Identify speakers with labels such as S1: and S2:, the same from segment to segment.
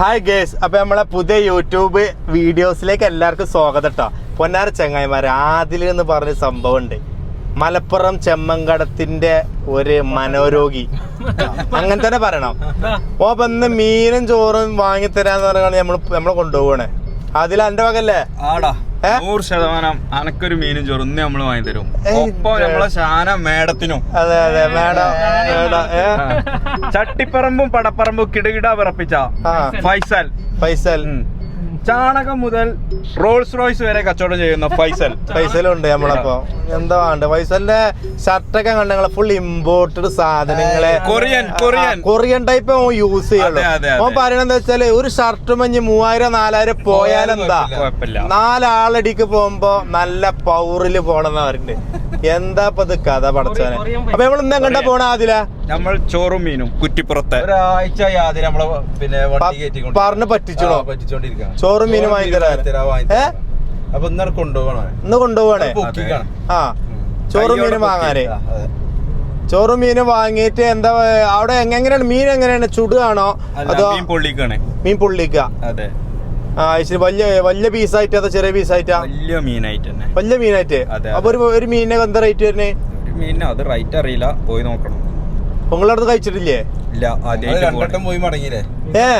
S1: Hi guys അപ്പൊ നമ്മളെ പുതിയ യൂട്യൂബ് വീഡിയോസിലേക്ക് എല്ലാവർക്കും സ്വാഗതം കേട്ടോ പൊന്നാര ചെങ്ങായിമാർ ആദിൽ എന്ന് പറഞ്ഞ സംഭവം ഉണ്ട്. മലപ്പുറം ചെമ്മങ്കടത്തിന്റെ ഒരു മനോരോഗി. അങ്ങനെ തന്നെ പറയണം. ഓ ഇന്ന് മീനും ചോറും വാങ്ങിത്തരാന്ന് പറഞ്ഞാണ് നമ്മൾ നമ്മളെ കൊണ്ടുപോകണേ അതിൽ എന്റെ വകല്ലേ
S2: ആടാ? നൂറ് ശതമാനം അനക്കൊരു മീനും ചോറും നമ്മൾ നമ്മൾ വാങ്ങി തരും ഒപ്പം നമ്മളെ ശാന മേടത്തിനും
S1: അതെ അതെ മേഡം
S2: ചട്ടിപ്പറമ്പും പടപ്പറമ്പും കിടുകിട വിറപ്പിച്ച ഫൈസൽ.
S1: ഫൈസൽ.
S2: ചാണകം മുതൽ റോൾസ് റോയ്സ് വരെ കച്ചവടം ചെയ്യുന്ന ഫൈസൽ.
S1: ഫൈസൽ ഫൈസലുണ്ട് നമ്മളപ്പോ. എന്താ വേണ്ട? ഫൈസലിന്റെ ഷർട്ടൊക്കെ കണ്ട? ഞങ്ങളെ ഫുൾ ഇമ്പോർട്ടഡ് സാധനങ്ങളെ.
S2: Korean Korean.
S1: Korean type use ചെയ്യുള്ളൂ.
S2: അതെ, അതെ, അതെ.
S1: ഓൻ പറയണെന്താ വെച്ചാൽ ഒരു ഷർട്ട് മഞ്ഞ് മൂവായിരം നാലായിരം പോയാലെന്താ? നാലാളടിക്ക് പോകുമ്പോ നല്ല പൗറിൽ പോണെന്നാ പറയുന്നത് എന്താ ഇപ്പൊ ഇത് കഥ പടച്ചവനെ? അപ്പൊ നമ്മൾ ഇന്ന് എങ്ങോട്ടാ പോണ ആദില
S2: നമ്മൾ ചോറും മീനും. കുറ്റിപ്പുറത്തെ.
S3: ഒരാഴ്ച യാതൊരു നമ്മളെ പിന്നെ വണ്ടി കയറ്റിക്കൊണ്ട്
S1: പറഞ്ഞ് പറ്റിച്ചണോ
S3: ആ, പറ്റിച്ചോണ്ടിരിക്കുകയാണ്.
S1: ചോറും മീനും.
S3: അപ്പൊ ഇന്നലെ കൊണ്ടുപോകണേ
S1: ഇന്ന് കൊണ്ടുപോകണേ? ആ. ചോറും മീനും വാങ്ങാനേ? ചോറും മീനും വാങ്ങിയിട്ട് എന്താ അവിടെ എങ്ങ- എങ്ങനെയാണ്? മീൻ എങ്ങനെയാണ്? ചുടുകയാണോ? അതോ
S2: മീൻ പൊള്ളിക്കാണ്.
S1: മീൻ പൊള്ളിക്ക?
S2: അതെ.
S1: ആ ശരി വലിയ വലിയ പീസായിട്ട് അതോ ചെറിയ പീസായിട്ടാ?
S2: വലിയ മീനായിട്ട് തന്നെ.
S1: വലിയ മീനായിട്ട്? അപ്പൊ ഒരു മീനിനെ എന്താ റേറ്റ് വരുന്നേ?
S2: മീനിനെ മീനിന് അത് റേറ്റ് അറിയില്ല. പോയി നോക്കണം.
S1: നിങ്ങളുടെ അടുത്ത് കഴിച്ചിട്ടില്ലേ?
S2: ഇല്ല ആദ്യമായിട്ട്
S3: രണ്ടട്ടം പോയി മടങ്ങിയില്ലേ?
S1: ഏ.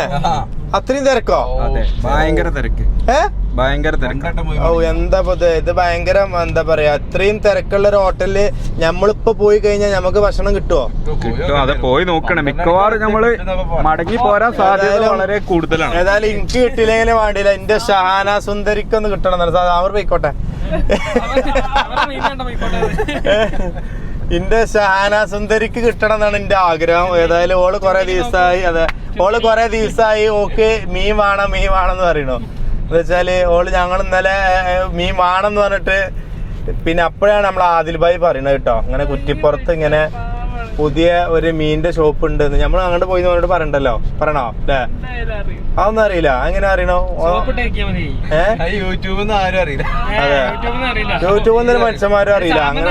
S1: അത്രയും തിരക്കോ?
S2: അതെ ഭയങ്കര തിരക്ക്.
S1: ഏ?
S2: ഭയങ്കര തിരക്ക്.
S1: ഓ. എന്താ ഇത് ഇത് ഭയങ്കര എന്താ പറയാ അത്രയും തിരക്കുള്ള ഒരു ഹോട്ടലിൽ നമ്മളിപ്പോ പോയി കഴിഞ്ഞാൽ നമുക്ക് ഭക്ഷണം കിട്ടുമോ
S2: കിട്ടും അതെ പോയി നോക്കണം. മിക്കവാറും നമ്മൾ മടങ്ങി പോരാൻ സാധ്യത വളരെ കൂടുതലാണ്.
S1: ഏതായാലും എനിക്ക് കിട്ടിയില്ലെങ്കിലും വേണ്ടിയില്ല. എന്റെ ഷഹാന സുന്ദരിക്കൊന്ന് കിട്ടണം എന്നാണ്. അവർ പോയിക്കോട്ടെ. എന്റെ ഷഹാന സുന്ദരിക്ക് കിട്ടണം എന്നാണ് എന്റെ ആഗ്രഹം. ഏതായാലും ഓൾ കൊറേ ദിവസമായി അതെ. ഓൾ കൊറേ ദിവസമായി ഓക്ക് മീൻ വേണം മീൻ വേണം എന്ന് പറയണു എന്ന് വെച്ചാൽ ഓൾ ഞങ്ങൾ ഇന്നലെ മീൻ വേണം എന്ന് പറഞ്ഞിട്ട് പിന്നെ അപ്പോഴാണ് നമ്മൾ ആദിൽ ഭായി പറയണത് കേട്ടോ. അങ്ങനെ കുറ്റിപ്പുറത്ത് ഇങ്ങനെ പുതിയ ഒരു മീനിന്റെ ഷോപ്പ് ഉണ്ട് നമ്മൾ അങ്ങോട്ട് പോയി അവനോട് പറയണ്ടല്ലോ? പറയണോ? അല്ലേ അതൊന്നും അറിയില്ല. എങ്ങനെ അറിയണോ?
S3: യൂട്യൂബിൽ നിന്ന് ആരും അറിയില്ല.
S1: അതെ. യൂട്യൂബിൽ നിന്ന് മനുഷ്യന്മാരും അറിയില്ല. അങ്ങനെ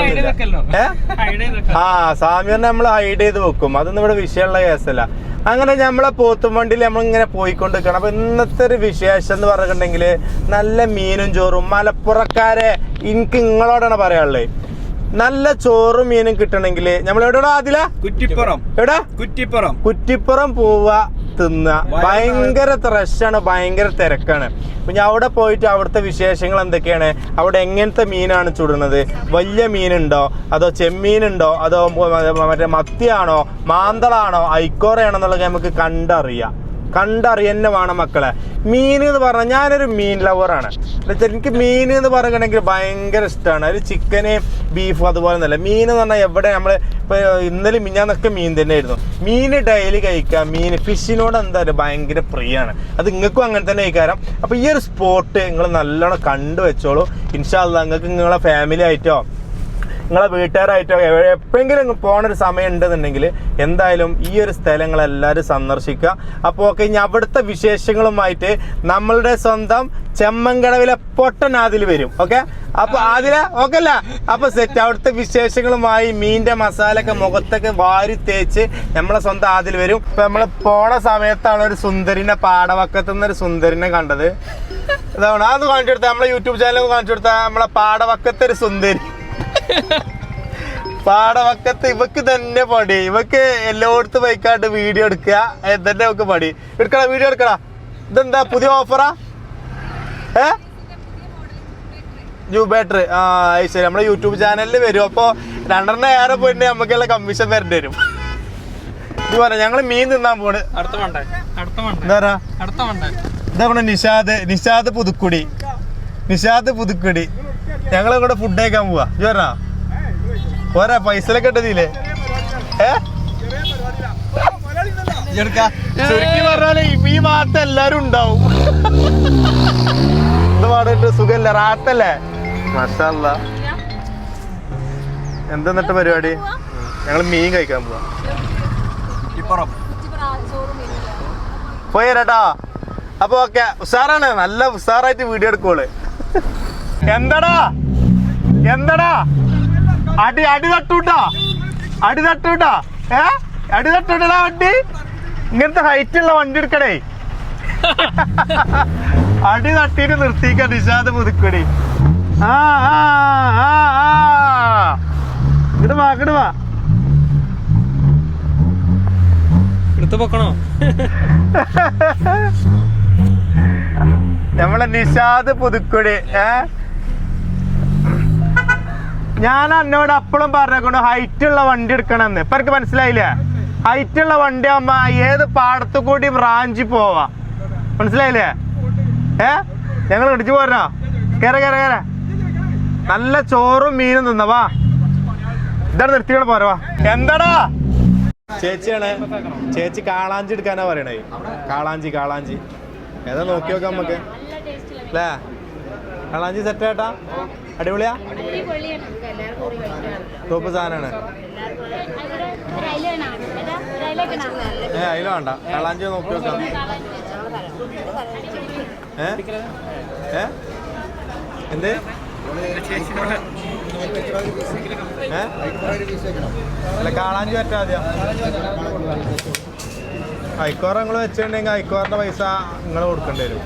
S1: ആ സാമ്യറിനെ നമ്മൾ ഹൈഡ് ചെയ്ത് വെക്കും. അതൊന്നും ഇവിടെ വിഷയമുള്ള കേസല്ല. അങ്ങനെ നമ്മളെ പോത്തും വണ്ടിയിൽ നമ്മൾ ഇങ്ങനെ പോയിക്കൊണ്ട് നിൽക്കണം അപ്പൊ ഇന്നത്തെ ഒരു വിശേഷം എന്ന് പറഞ്ഞിട്ടുണ്ടെങ്കിൽ നല്ല മീനും ചോറും. മലപ്പുറക്കാരെ എനിക്ക് നിങ്ങളോടാണ് പറയാനുള്ളത് നല്ല ചോറും മീനും കിട്ടണമെങ്കിൽ നമ്മൾ എവിടെ ആദില?
S2: കുറ്റിപ്പുറം.
S1: എവിടാ?
S2: കുറ്റിപ്പുറം.
S1: കുറ്റിപ്പുറം പോവ തിന്ന. ഭയങ്കര റഷാണ് ഭയങ്കര തിരക്കാണ്. പിന്നെ അവിടെ പോയിട്ട് അവിടുത്തെ വിശേഷങ്ങൾ എന്തൊക്കെയാണ്? അവിടെ എങ്ങനത്തെ മീനാണ് ചുടുന്നത്? വലിയ മീനുണ്ടോ? അതോ ചെമ്മീനുണ്ടോ? അതോ മറ്റേ മത്തിയാണോ? മാന്തളാണോ? ഐക്കോറയാണോ എന്നുള്ളത് നമുക്ക് കണ്ടറിയാം. കണ്ടറിയന്നെ വേണം മക്കളെ. മീൻ എന്ന് പറഞ്ഞാൽ ഞാനൊരു മീൻ ലവറാണ് എനിക്ക് മീൻ എന്ന് പറയുകയാണെങ്കിൽ ഭയങ്കര ഇഷ്ടമാണ് ഒരു ചിക്കന് ബീഫ് അതുപോലെ ഒന്നല്ല മീൻ എന്ന് പറഞ്ഞാൽ എവിടെ നമ്മൾ ഇപ്പോൾ ഇന്നലെ മിഞ്ഞാന്നൊക്കെ മീൻ തന്നെ ആയിരുന്നു മീൻ ഡെയിലി കഴിക്കാം. മീൻ ഫിഷിനോട് എന്താ പറയുക ഭയങ്കര പ്രിയമാണ് അത് നിങ്ങൾക്കും അങ്ങനെ തന്നെ കഴിക്കാരം അപ്പോൾ ഈ ഒരു സ്പോട്ട് നിങ്ങൾ നല്ലോണം കണ്ടു വെച്ചോളൂ. ഇൻഷാല്ല നിങ്ങൾക്ക് നിങ്ങളെ ഫാമിലി ആയിട്ടോ? നിങ്ങളെ വീട്ടുകാരായിട്ടോ എപ്പോഴെങ്കിലും പോണ ഒരു സമയം ഉണ്ടെന്നുണ്ടെങ്കിൽ എന്തായാലും ഈ ഒരു സ്ഥലങ്ങൾ എല്ലാവരും സന്ദർശിക്കുക. അപ്പോൾ ഓക്കെ ഇനി അവിടുത്തെ വിശേഷങ്ങളുമായിട്ട് നമ്മളുടെ സ്വന്തം ചെമ്മൻകടവിലെ പൊട്ടൻ അതിൽ വരും. ഓക്കെ? അപ്പൊ അതിൽ ഓക്കെ അല്ല അപ്പൊ സെറ്റ് അവിടുത്തെ വിശേഷങ്ങളുമായി മീനിന്റെ മസാല ഒക്കെ മുഖത്തൊക്കെ വാരി തേച്ച് നമ്മളെ സ്വന്തം അതിൽ വരും. ഇപ്പൊ നമ്മൾ പോണ സമയത്താണ് ഒരു സുന്ദരിനെ പാടവക്കത്തുനിന്ന് ഒരു സുന്ദരിനെ കണ്ടത്. അതാണ് അത് കാണിച്ചു കൊടുത്ത. നമ്മളെ യൂട്യൂബ് ചാനൽ കാണിച്ചു കൊടുത്ത. നമ്മളെ പാടവക്കത്തെ ഒരു സുന്ദരി. പാടവക്കത്ത് ഇവക്ക് തന്നെ പണി. ഇവക്ക് എല്ലായിടത്തും പോയിക്കാണ്ട് വീഡിയോ എടുക്കുക. തന്നെ ഇവക്ക് പണി. എടുക്കടാ വീഡിയോ എടുക്കടാ. ഇതെന്താ പുതിയ ഓഫറാ ഏ? ന്യൂ ബാറ്ററി ആ അത് ശരി. നമ്മുടെ യൂട്യൂബ് ചാനലിൽ വരും. അപ്പോൾ രണ്ടെണ്ണം ഏറെ പോയിട്ട് നമുക്കുള്ള കമ്മീഷൻ വരേണ്ടി വരും. ഇത് പറഞ്ഞ ഞങ്ങൾ മീൻ തിന്നാൻ പോണ്. എന്താ നിഷാദ്. നിഷാദ് പുതുക്കുടി. നിഷാദ് പുതുക്കുടി. ഞങ്ങൾ ഇവിടെ ഫുഡ് കഴിക്കാൻ പോവാ. പറഞ്ഞാ പോരാ പൈസലൊക്കെ ഇട്ടതില്ലേ ഏ? ചുരുക്കി പറഞ്ഞാൽ ഈ ഭാഗത്ത് എല്ലാരും ഉണ്ടാവും. ഇത് പാടിട്ട് സുഖല്ലേ? റാത്തല്ലേ? മഷല്ല എന്തെന്നിട്ട് പരിപാടി? ഞങ്ങൾ മീൻ കഴിക്കാൻ പോവാ. പോയി വരാട്ടാ അപ്പൊ ഓക്കെ. ഉഷാറാണ് നല്ല ഉഷാറായിട്ട് വീഡിയോ എടുക്കോൾ എന്താടാ? എന്തടാ? അടി അടി തട്ടൂട്ടാ. അടി തട്ടൂട്ടാ. ഏ? അടി തട്ടൂട്ടടാ വണ്ടി? ഇങ്ങനത്തെ ഹൈറ്റ് ഉള്ള വണ്ടി എടുക്കണേ അടി തട്ടിയിട്ട് നിർത്തിക്ക നിഷാദ് പുതുക്കടി. ആ ആ ആ ആ. ഇങ്ങോട്ട് വാ ഇങ്ങോട്ട് വാ.
S4: എടുത്ത് പൊക്കണോ?
S1: നമ്മളെ നിഷാദ് പുതുക്കുടി ഏ? ഞാൻ അന്നോട് അപ്പോഴും പറഞ്ഞേക്കൊണ്ട് ഹൈറ്റ് ഉള്ള വണ്ടി എടുക്കണമെന്ന്. ഇപ്പൊ എനിക്ക് മനസ്സിലായില്ലേ? ഹൈറ്റ് ഉള്ള വണ്ടി അമ്മ ഏത് പാടത്തു കൂടി റാഞ്ചി പോവാ. മനസ്സിലായില്ലേ? ഏ? ഞങ്ങൾ ഇടിച്ചു പോരണോ കേറ കേറ കേറ. നല്ല ചോറും മീനും തിന്നവാ ഇതാണ് നിർത്തിയോടെ പോരവാ എന്താടാ? ചേച്ചിയാണ്. ചേച്ചി കാളാഞ്ചി എടുക്കാനാ പറയണേ. കാളാഞ്ചി കാളാഞ്ചി. ഏതാ നോക്കി നോക്കാം നമുക്ക്. അല്ലേ? കാളാഞ്ചി സെറ്റ് ആട്ടാ അടിപൊളിയാ? ടോപ്പ് സാധനമാണ്. ഏ അതിലും വേണ്ട. കളാഞ്ചി നോക്കി നോക്കാം ഏ? ഏ? എന്ത്? അല്ല കാളാഞ്ചി പറ്റാ ആദ്യം ഐക്കോർ നിങ്ങൾ വെച്ചിട്ടുണ്ടെങ്കിൽ ഐക്കോറിന്റെ പൈസ നിങ്ങൾ കൊടുക്കേണ്ടി വരും.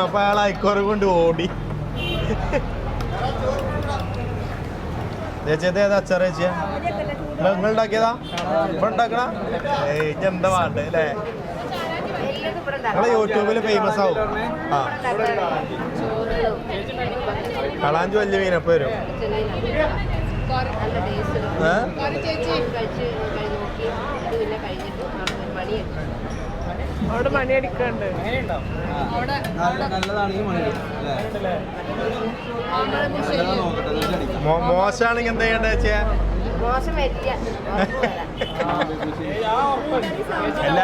S1: അപ്പൊ അയാൾ ഐക്കോറ് കൊണ്ട് ഓടി. ചേച്ചി ഏതാ അച്ചാർ ചേച്ചിയാ നിങ്ങൾ ഉണ്ടാക്കിയതാ? ഇപ്പൊ ഉണ്ടാക്കണ? ഏയ് ഇജ്ജ് എന്താ വേണ്ടത് അല്ലേ? നിങ്ങളെ യൂട്യൂബിൽ ഫേമസ് ആവും. ആ. കളാഞ്ചി വലിയ മീനപ്പം വരും. ഏ?
S5: അവിടെ
S3: മണി എന്നിട്ട്
S1: മോശമാണെങ്കിൽ എന്താ ചെയ്യണ്ടേ ചേച്ചിയാ അല്ല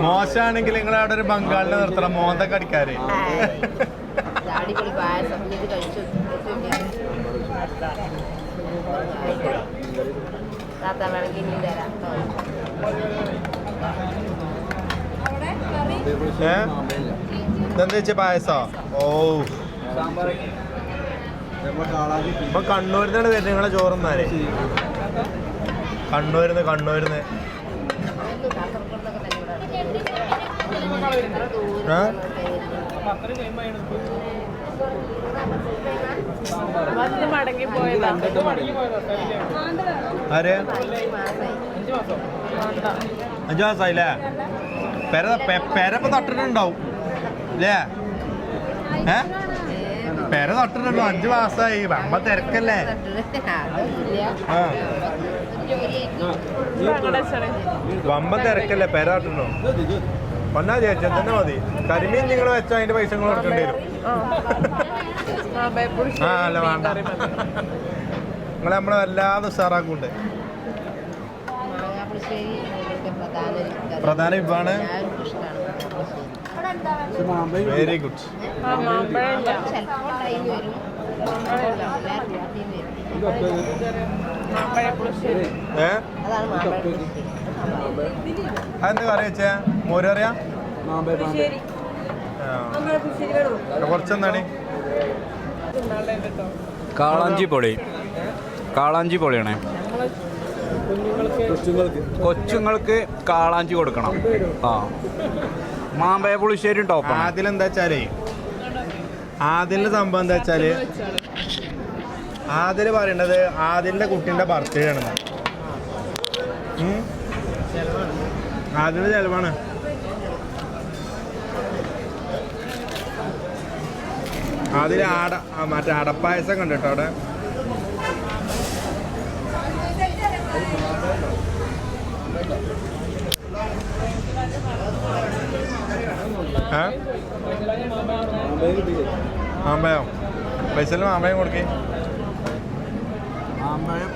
S1: മോശമാണെങ്കിൽ നിങ്ങൾ അവിടെ ഒരു ബംഗാളിനെ നിർത്തണം മോന്തൊക്കെ
S6: അടിക്കാറ് താത്ത വേണമെങ്കിൽ ഇനി തരാം.
S1: ഏ? ഇതെന്താ പായസോ? ഓ. ഇപ്പൊ കണ്ണൂരിന്നാണ് വരുന്നത് നിങ്ങളെ ചോറുന്നാൽ. കണ്ണൂരിന്ന് കണ്ണൂരിന്ന്. ആര്? അഞ്ചു മാസമായില്ലേ പെര പെരപ്പ് തട്ടിട്ടുണ്ടാവും. അല്ലേ ഏ? പെര തട്ടിട്ടുണ്ടോ? അഞ്ചു മാസമായി അമ്മ തിരക്കല്ലേ? ആ. വമ്പ തിരക്കല്ലേ? പെര തട്ടുണ്ടോ വന്നാ ചേച്ചി തന്നെ മതി. കരിമീൻ നിങ്ങൾ വെച്ചാൽ അതിന്റെ പൈസ കൊടുക്കേണ്ടി വരും. ആ അല്ല വേണ്ട. നിങ്ങളെ നമ്മളെ വല്ലാതെ
S6: ഇവിടുത്തെ പ്രധാന
S1: വിഭവമാണ്. വെരി ഗുഡ് ഏ അതെന്താ കറി വെച്ചേ? മോര് അറിയാ. കുറച്ചെന്താണ്?
S2: കാളാഞ്ചി പൊളി കാളാഞ്ചി പൊളിയാണേ കൊച്ചുങ്ങൾക്ക്. കാളാഞ്ചി കൊടുക്കണം. ആ. മാമ്പയ പുളിശ്ശേരി
S1: ടോപ്പ് അതിലെന്താ വെച്ചാലേ? ആദ്യന്റെ സംഭവം എന്താ വെച്ചാൽ ആദ്യം പറയണത് ആദ്യന്റെ കുട്ടീന്റെ ബർത്ത്ഡേ ആണ്. ആദ്യന്റെ ചെലവാണ്. അതിൽ ആട മറ്റേ അടപ്പായസം കണ്ടിട്ടോ അവിടെ? ഏ മാമ്പയോ പൈസയിൽ മാമ്പഴം കൊടുക്കേ.
S3: മാമ്പഴം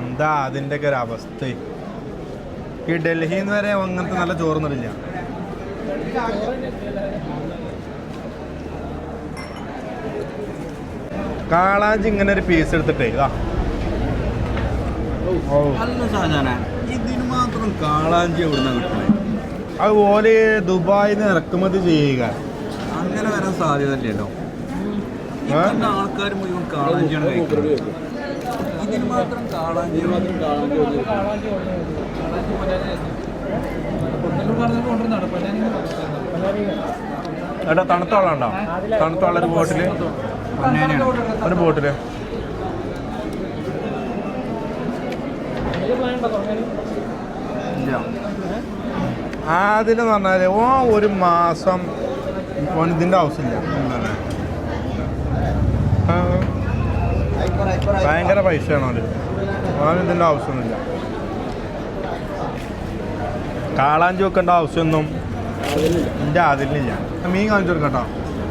S1: എന്താ ഒക്കെ ഒരു അവസ്ഥ? ഈ ഡൽഹിയിൽ നിന്ന് വരെ അങ്ങനത്തെ നല്ല ചോർന്നിട്ടില്ല കാളാഞ്ചി ഇങ്ങനെ ഒരു പീസ് എടുത്തിട്ടേ ഇതാ. ഓ
S3: സാധന മാത്രം കാളാഞ്ചി എവിടുന്ന കിട്ടണേ.
S1: അത് ഓൽ ദുബായിൽ നിന്ന് ഇറക്കുമതി ചെയ്യുക.
S3: അങ്ങനെ വരാൻ സാധ്യത അല്ലല്ലോ
S1: ഏ?
S3: ആൾക്കാർ മുഴുവൻ കാളാഞ്ചിയാണ് കഴിക്കുന്നത്. ഇതിന് മാത്രം കാളാഞ്ചി മാത്രം കാളാഞ്ചി
S1: ഏട്ടാ തണുത്ത വെള്ളം ഉണ്ടോ തണുത്ത ഒരു ബോട്ടിൽ. ഒരു ബോട്ടിൽ. അതിലെന്ന് പറഞ്ഞാൽ ഓ ഒരു മാസം ഓൻ ഇതിന്റെ ആവശ്യമില്ല. ഭയങ്കര പൈസയാണ് അവന് ഓൻ ഇതിന്റെ ആവശ്യമൊന്നുമില്ല. കാളാഞ്ചി വെക്കേണ്ട ആവശ്യമൊന്നും എന്റെ അതിലില്ല മീൻ കാണിച്ചു കൊടുക്കട്ടോ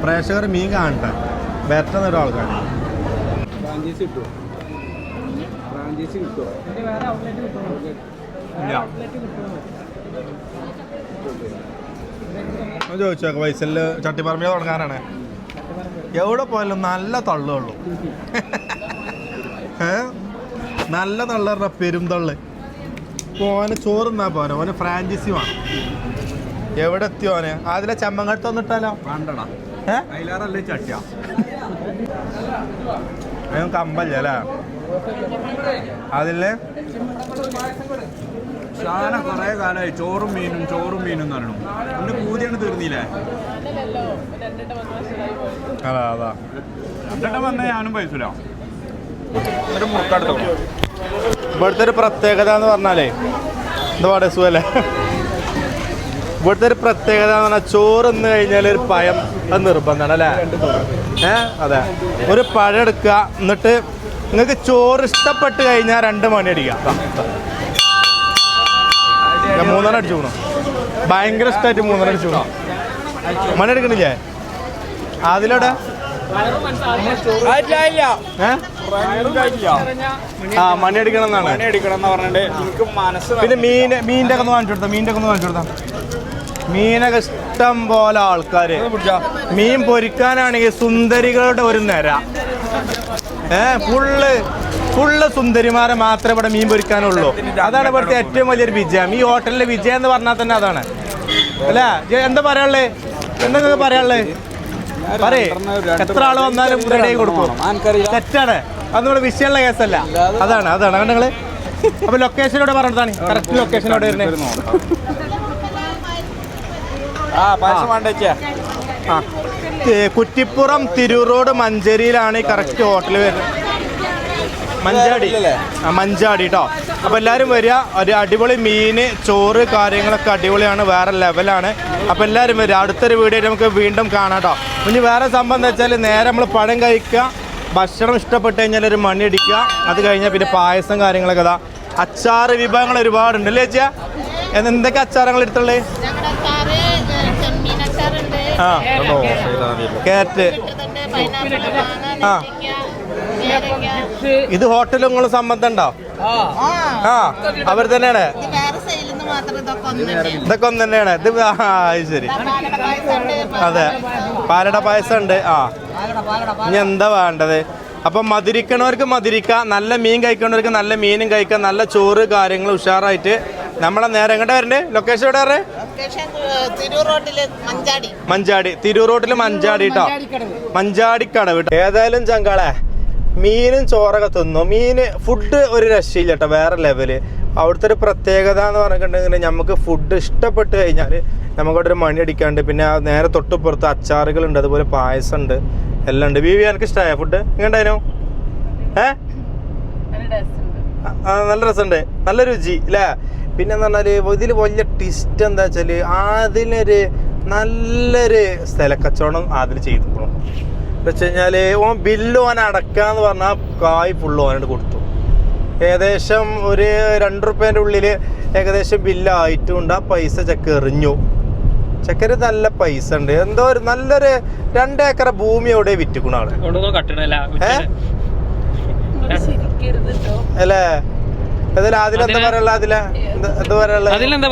S1: പ്രേക്ഷകർ മീൻ കാണട്ടെ. ബെറ്റർ ഒരു ആൾക്കാർ
S3: ഫ്രാഞ്ചൈസി കിട്ടുമോ ഫ്രാഞ്ചൈസി കിട്ടുമോ
S1: ഞാൻ ചോദിച്ചോക്കെ വയസ്സിൽ ചട്ടിപ്പറമ്പിൽ തുടങ്ങാനാണ്. എവിടെ പോയാലും നല്ല തള്ളുള്ളൂ. നല്ല തള്ളറ പെരും തള്ള്. ഇപ്പൊ ഓന് ചോറുന്നാ പോരാ ഓന് ഫ്രാഞ്ചൈസി വേണം എവിടെ എത്തി ഓന്? അതിലെ ചെമ്മങ്കടുത്ത് വന്നിട്ടാലോ
S3: വേണ്ടടാ. ചട്ടിയാ.
S1: കമ്പല്ല അല്ലേ? അതിലെ
S3: ഷാന കുറെ കാലമായി ചോറും മീനും ചോറും മീനും എന്ന് പറയണു എന്റെ പൂതിയാണ് തീർന്നില്ലേ?
S1: അതാ അതാ.
S3: രണ്ടെണ്ണം വന്നാൽ ഞാനും പൈസല ഒരു
S1: ഇവിടുത്തെ ഒരു പ്രത്യേകത എന്ന് പറഞ്ഞാലേ എന്താ പറയുക സുഖല്ലേ? ഇവിടുത്തെ ഒരു പ്രത്യേകത എന്ന് പറഞ്ഞാൽ ചോറ് എന്ന് കഴിഞ്ഞാൽ ഒരു പഴം അത് നിർബന്ധമാണ് അല്ലേ? ഏ അതെ. ഒരു പഴം എടുക്കുക എന്നിട്ട് നിങ്ങൾക്ക് ചോറ് ഇഷ്ടപ്പെട്ട് കഴിഞ്ഞാൽ രണ്ട് മണി അടിക്കാം ദാ, ദാ. ഞാൻ മൂന്നെണ്ണം അടിച്ചു പോകണം ഭയങ്കര ഇഷ്ടമായിട്ട് മൂന്നെണ്ണം അടിച്ചു പോകണം മണി എടുക്കണില്ലേ അതിലൂടെ ഏ? ആ മണി എടുക്കണം എന്നാണ്
S2: പണി എടുക്കണം എന്ന് പറഞ്ഞിട്ട് എനിക്ക് മനസ്സ്
S1: പിന്നെ മീൻ മീനിന്റെ ഒക്കെ ഒന്ന് വാങ്ങിച്ചു കൊടുത്താ? മീന്റെ ഒക്കെ ഒന്ന് വാങ്ങിച്ചു കൊടുത്താ? മീനൊക്കെ ഇഷ്ടം പോലെ ആൾക്കാര്. മീൻ പൊരിക്കാനാണെങ്കിൽ സുന്ദരികളുടെ ഒരു നിര. ഏ ഫുള്ള് ഫുള്ള് സുന്ദരിമാരെ മാത്രമേ ഇവിടെ മീൻ പൊരിക്കാനുള്ളൂ. അതാണ് ഇവിടുത്തെ ഏറ്റവും വലിയൊരു വിജയം. ഈ ഹോട്ടലിലെ വിജയം എന്ന് പറഞ്ഞാൽ തന്നെ അതാണ്. അല്ല? എന്താ പറയാനുള്ളത് എന്താ നിങ്ങൾക്ക് പറയാനുള്ളത് പറയേ. എത്ര ആൾ വന്നാലും റെഡി ആയി കൊടുക്കും. തെറ്റാണ്. അത് നമ്മുടെ വിഷയമുള്ള കേസല്ല. അതാണ് അതാണ്. അതുകൊണ്ട് നിങ്ങൾ? അപ്പൊ ലൊക്കേഷനോട് പറഞ്ഞതാണ് കറക്റ്റ് ലൊക്കേഷനോട് വരുന്നത് കുറ്റിപ്പുറം തിരൂർ റോഡ് മഞ്ചേരിയിലാണ് ഈ കറക്റ്റ് ഹോട്ടൽ വരുന്നത്. മഞ്ചാടി. ആ മഞ്ചാടി കേട്ടോ അപ്പോൾ എല്ലാവരും വരിക. ഒരു അടിപൊളി മീൻ ചോറ് കാര്യങ്ങളൊക്കെ അടിപൊളിയാണ്. വേറെ ലെവലാണ്. അപ്പോൾ എല്ലാവരും വരിക. അടുത്തൊരു വീഡിയോ നമുക്ക് വീണ്ടും കാണാം കേട്ടോ ഇനി വേറെ സംഭവം എന്താ വെച്ചാൽ നേരെ നമ്മൾ പഴം കഴിക്കുക. ഭക്ഷണം ഇഷ്ടപ്പെട്ട് കഴിഞ്ഞാൽ ഒരു മണി അടിക്കുക അത് കഴിഞ്ഞാൽ പിന്നെ പായസം കാര്യങ്ങളൊക്കെ ഇതാ. അച്ചാറ് വിഭവങ്ങൾ ഒരുപാടുണ്ട് അല്ലേ ചേച്ചിയാ? എന്ന് എന്തൊക്കെ അച്ചാറങ്ങൾ
S6: എടുത്തുള്ളേ?
S1: ആ.
S6: മാങ്ങ
S1: ആ. ഇത് ഹോട്ടലും നിങ്ങൾ സംബന്ധം ഉണ്ടോ?
S6: ആ.
S1: അവർ തന്നെയാണ്.
S6: ഇതൊക്കെ
S1: ഒന്ന് തന്നെയാണ്. ഇത് ശരി. അതെ. പാലട പായസം ഉണ്ട് ആ ഇനി എന്താ വേണ്ടത്? അപ്പം മധുരിക്കണവർക്ക് മധുരിക്ക നല്ല മീൻ കഴിക്കണവർക്ക് നല്ല മീനും കഴിക്കാം നല്ല ചോറ് കാര്യങ്ങൾ ഉഷാറായിട്ട് നമ്മളെ നേരെ എങ്ങോട്ടാ വരണ്ടേ? ലൊക്കേഷൻ എവിടെ വരേ
S6: ലൊക്കേഷൻ തിരൂർ റോട്ടിൽ മഞ്ചാടി.
S1: മഞ്ചാടി. മഞ്ചാടി കേട്ടോ മഞ്ചാടിക്കടവ്. ഏതായാലും ചങ്കാളെ മീനും ചോറൊക്കെ തിന്നു. മീന് ഫുഡ് ഒരു രക്ഷയില്ല കേട്ടോ വേറെ ലെവൽ അവിടുത്തെ ഒരു പ്രത്യേകത എന്ന് പറഞ്ഞിട്ടുണ്ടെങ്കിൽ നമുക്ക് ഫുഡ് ഇഷ്ടപ്പെട്ട് കഴിഞ്ഞാൽ നമുക്കവിടെ ഒരു മണി അടിക്കാണ്ട് പിന്നെ നേരെ തൊട്ടുപുറത്ത് അച്ചാറുകളുണ്ട് അതുപോലെ പായസം ഉണ്ട് എല്ലാം ഉണ്ട്. ബീവി എനിക്ക് ഇഷ്ടമായ ഫുഡ് എങ്ങനെയോ ഏ?
S5: നല്ല
S1: രസമുണ്ട്. നല്ല രുചി അല്ലേ പിന്നെ എന്ന് പറഞ്ഞാൽ ഇതിൽ വലിയ ടിസ്റ്റ് എന്താ വെച്ചാൽ അതിനൊരു നല്ലൊരു സ്ഥലക്കച്ചവടം അതിൽ എന്ന് വെച്ച് കഴിഞ്ഞാൽ ഓൻ ബില്ല് ഓൻ അടക്കാന്ന് പറഞ്ഞാൽ കായ് ഫുള്ള് ഓനോട് കൊടുത്തു. ഏകദേശം ഒരു രണ്ട് റുപ്യേന്റെ ഉള്ളിൽ ഏകദേശം ബില്ലായിട്ടുണ്ട് ആ പൈസ ചെക്ക് എറിഞ്ഞു. ചെക്കര് നല്ല പൈസ ഉണ്ട്. എന്തോ ഒരു നല്ലൊരു രണ്ടേക്കറ ഭൂമി എവിടെ വിറ്റുക്കണ
S5: ആൾ?
S1: അല്ലേ? അതിലെന്താ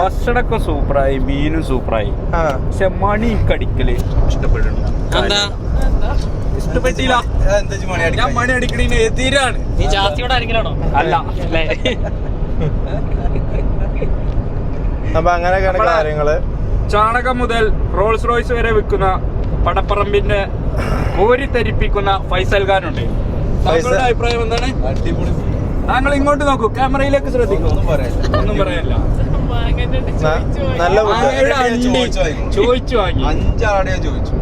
S2: ഭക്ഷണമൊക്കെ സൂപ്പറായി മീനും സൂപ്പറായി.
S1: ആ.
S2: പക്ഷെ മണി കടിക്കൽ
S4: ഇഷ്ടപ്പെടുന്നുണ്ട്.
S2: ഇഷ്ടപ്പെട്ടില്ല. ഞാൻ മണി അടിക്കണതിന് എതിരാണ്.
S4: നീ ജാസ്തിയോടെ ആയിരിക്കലാണോ
S2: അല്ല.
S4: അല്ലേ?
S1: അപ്പൊ അങ്ങനെയൊക്കെയാണ്
S2: നമ്മളെ-
S1: കാര്യങ്ങൾ.
S2: ചാണകം മുതൽ റോൾസ് റോയ്സ് വരെ വിൽക്കുന്ന പടപ്പറമ്പിന്റെ കോരി തരിപ്പിക്കുന്ന ഫൈസൽ ഖാനുണ്ട് അഭിപ്രായം എന്താണ്?
S3: അടിപൊളി
S2: താങ്കൾ ഇങ്ങോട്ട് നോക്കൂ ക്യാമറയിലേക്ക് ശ്രദ്ധിക്കൂ.
S3: ഒന്നും പറയാനില്ല
S2: ഒന്നും പറയാനില്ല
S1: നല്ല
S3: ചോദിച്ചു വാങ്ങി. അഞ്ചാടിയോ ചോദിച്ചു.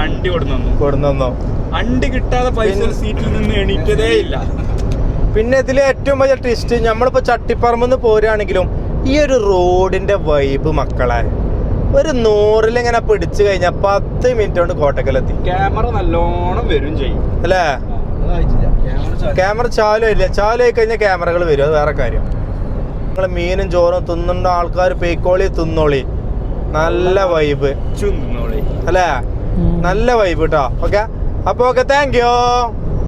S2: അണ്ടി കൊടുന്നു
S1: കൊടുന്നോ
S2: അണ്ടി കിട്ടാതെ പൈസ
S1: പിന്നെ-
S2: സീറ്റിൽ നിന്ന് എണീറ്റതേ ഇല്ല.
S1: പിന്നെ ഇതിലെ ഏറ്റവും വലിയ ട്വിസ്റ്റ് നമ്മളിപ്പോ ചട്ടിപ്പറമ്പെന്ന് പോരുകയാണെങ്കിലും ഈ ഒരു റോഡിന്റെ വൈബ് മക്കളെ ഒരു നൂറിലിങ്ങനെ പിടിച്ചു കഴിഞ്ഞാൽ പത്ത് മിനിറ്റ് കൊണ്ട് കോട്ടക്കലെത്തി.
S2: ക്യാമറ നല്ലോണം വരും ചെയ്യും.
S1: അല്ലേ.
S3: ക്യാമറ ചാലോ
S1: ക്യാമറ ചാലു ഇല്ല. ചാലോ ആയി കഴിഞ്ഞാൽ ക്യാമറകൾ വരും. അത് വേറെ കാര്യം. നിങ്ങൾ മീനും ചോറും തിന്നുണ്ട ആൾക്കാർ പേക്കോളി തിന്നോളി. നല്ല വൈബ്. അല്ലേ? നല്ല വൈബ് കേട്ടോ ഓക്കെ? അപ്പൊ ഓക്കെ താങ്ക് യു